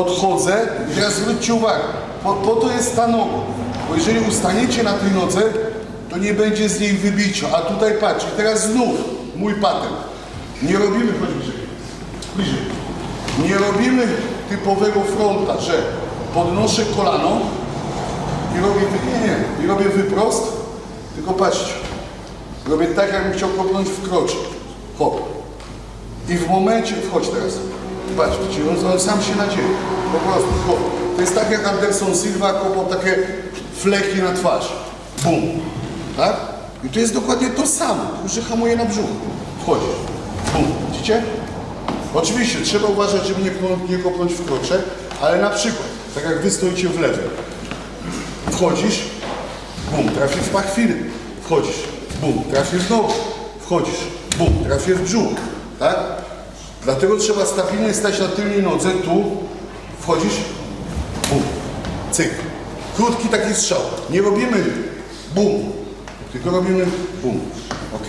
odchodzę i teraz zwróćcie uwagę, po, po to jest ta noga, bo jeżeli ustaniecie na tej nodze, to nie będzie z niej wybicia, a tutaj patrzcie, teraz znów mój patent. Nie robimy, chodź bliżej, bliżej, nie robimy typowego fronta, że podnoszę kolano i robię, nie, nie, i robię wyprost, tylko patrzcie, robię tak, jakbym chciał kopnąć w kroczy, hop, i w momencie, wchodź teraz, patrz, on, on sam się nadzieje, po prostu. To jest tak jak Anderson Silva kopał takie fleki na twarz, bum, tak? I to jest dokładnie to samo, tylko że hamuje na brzuchu, wchodzi, bum, widzicie? Oczywiście trzeba uważać, żeby nie, nie kopnąć w krocze, ale na przykład, tak jak wy stoicie w lewej, wchodzisz, bum, trafię w pachwilę, wchodzisz, bum, trafię w nogę, wchodzisz, bum, trafię w brzuch, tak? Dlatego trzeba stabilnie stać na tylnej nodze, tu, wchodzisz, bum, cyk. Krótki taki strzał. Nie robimy bum, tylko robimy bum, ok?